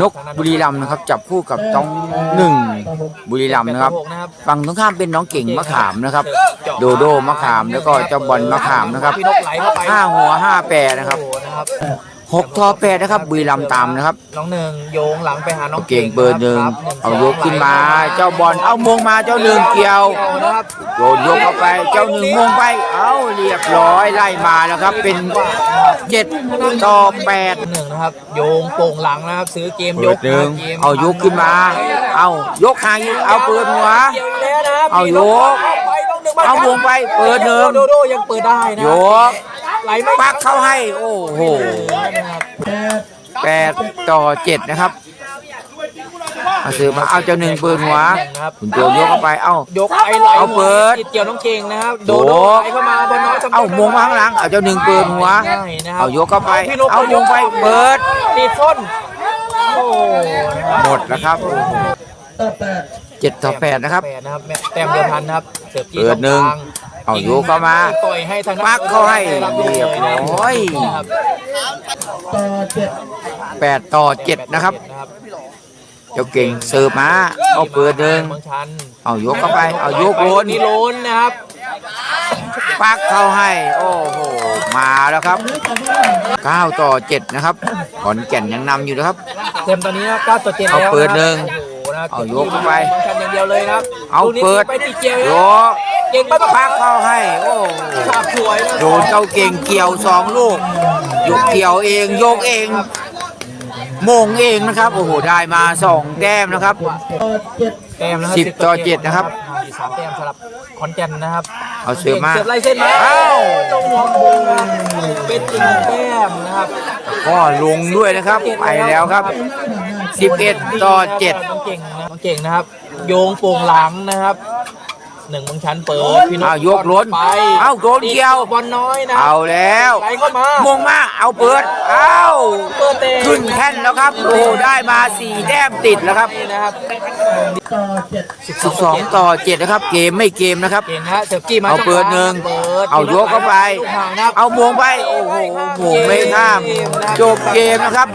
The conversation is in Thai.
นกบุรีรัมย์นะครับ จับคู่กับต้องหนึ่งบุรีรัมย์นะครับนะครับฝั่งตรงข้ามเป็นน้องเก่งมะขามนะครับ โดโดมะขามแล้วก็เจ้าบอลมะขามนะครับพี่นกไหลเข้าไปห้าหัวห้าแปรนะครับ โอ้โหนะครับ หกทอแปรนะครับบุรีรัมย์ตามนะครับ น้องหนึ่งโยงหลังไปหาน้องเก่งเบอร์หนึ่งครับเอายกขึ้นมา เจ้าบอลเอามงมาเจ้าหนึ่งเกี่ยวเอานะครับโยนยกเข้าไป เจ้าหนึ่งมงไปเอาเรียบร้อยไล่มาแล้วครับ เป็นเจ็ดต่อแปดหนึ่งนะครับ โยงโป่งหลังนะครับ ซื้อเกมยเปิดกหนึ่งกมเอายกขึ้นมา เอายกหางอีกเอาเปิดหัวเกี่ยวอีกแล้วนะครับเอายกไปต้องหนึ่งเอาวงไปเปิดหนึ่งโดโดยังเปิดได้นะยก ไหลไม่ปักเข้าให้ โอ้โหนะครับแปดต่อเจ็ดนะครับเอาซื้อมาเอาเจ้าหนึ่งเปิดหัวนะครับคุณโจยกเข้าไป เอ้ายกไปไหลเอาเปิดติดเกี่ยวน้องเก่งนะครับโดโดโดไหลเข้ามาบอลน้อยสำเร็จเอามงมาข้างหลังเอาเจ้าหนึ่งเปิดหัวง่ายนะครับเอายกเข้าไปพี่นกเอาวงไปเปิดติดส้นโอ้นะครับหมดแล้วครับเจ็ดต่อแปดนะครับแปดนะครับแม่แต้มเดียวทันนะครับเสิร์ฟจี้เปิดหนึ่ง ตรงกลางเอายกเข้ามาต่อยให้ทางด้นปักเข้าให้เรียบร้อยนะครับแปดต่อเจ็ดนะครับนะครับเจ้าเก่งเสิร์ฟมาเอาเปิดหนึ่งเมืองชันเอายกเข้าไป เอายกโลนนี่โลนนะครับปักเข้าให้ โอ้โห มาแล้วครับเก้าต่อเจ็ดนะครับขอนแก่นยังนำอยู่นะครับ เต็มตอนนี้นะ9ต่อ7เอาแล้วเปิดหนึ่งโอ้โหนะครับเอายกเข้าไปเมืองชันอย่างเดียวเลยนะครับเอาลูกนี้เปิดไปที่เกียร์ยนะก เก่งไปปะปักเข้าให้ โอ้โหขาบสวยนะโดนเจ้าเก่งเกี่ยวสองลูกยกเกี่ยวเองยกเองโมงเองนะครับ โอ้โห ได้มาสองแต้มนะครับแต้มนะครัสิบต่อเจ็ดนะครับอีกสามแต้มสำหรับขอนแก่นนะครับเอาเสือมาเสิร์ฟไล่เส้นมาเอ้าตรงหัวโค้งเป็นอีกหนึ่งแต้มนะครับก็ลงด้วยนะครับไปแล้วครับ11ต่อ7น้องเก่งนะน้องเก่งนะครับ โยงโป่งหลังนะครับ หนึ่งบางชั้นเปิดพี่นกอ้าวยกล้นไปอ้าวโดนเกี่ยวบอลน้อยนะเอาแล้วไหลเข้ามามงมาเอาเปิดเอ้าเปิดเตะขึ้นแท่นแล้วครับโอ้โหได้มา4แต้มติดแล้วครับนี่นะครับ12ต่อ7นะครับ เกมไม่เกมนะครับเก่งนะฮะเซฟกี้มาเอาเปิดหนึ่งเปิดเอายกเข้าไปลูกห่างนะครับเอามงไปโอ้โหมงไม่ข้ามจบเกมนะครับ